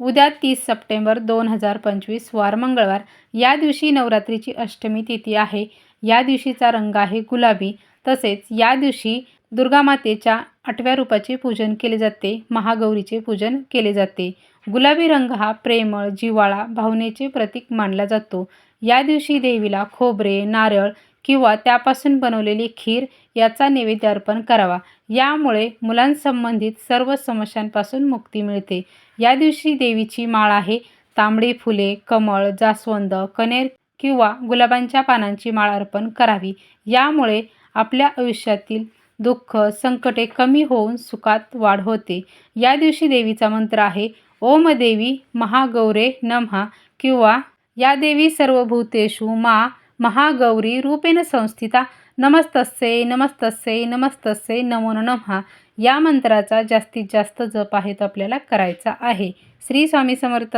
उद्या तीस सप्टेंबर दोन हजार पंचवीस वार मंगळवार. या दिवशी नवरात्रीची अष्टमी तिथी आहे. या दिवशीचा रंग आहे गुलाबी. तसेच या दिवशी दुर्गा मातेच्या आठव्या रूपाचे पूजन केले जाते. महागौरीचे पूजन केले जाते. गुलाबी रंग हा प्रेमळ जिव्हाळा भावनेचे प्रतीक मानला जातो. या दिवशी देवीला खोबरे नारळ किंवा त्यापासून बनवलेली खीर याचा नैवेद्य अर्पण करावा. यामुळे मुलांसंबंधित सर्व समस्यांपासून मुक्ती मिळते. या दिवशी देवीची माळ आहे. तांबडी फुले कमळ जास्वंद कनेर किंवा गुलाबांच्या पानांची माळ अर्पण करावी. यामुळे आपल्या आयुष्यातील दुःख संकटे कमी होऊन सुखात वाढ होते. या दिवशी देवीचा मंत्र आहे ओम देवी महागौरे नमहा किंवा या देवी सर्वभूतेषु मा महागौरी रूपेण संस्थिता नमस्तस्ये नमस्तस्ये नमस्तस्ये नमो नमः या मंत्राचा जास्तीत जास्त जप आहे तो आपल्याला करायचा आहे. श्री स्वामी समर्थ.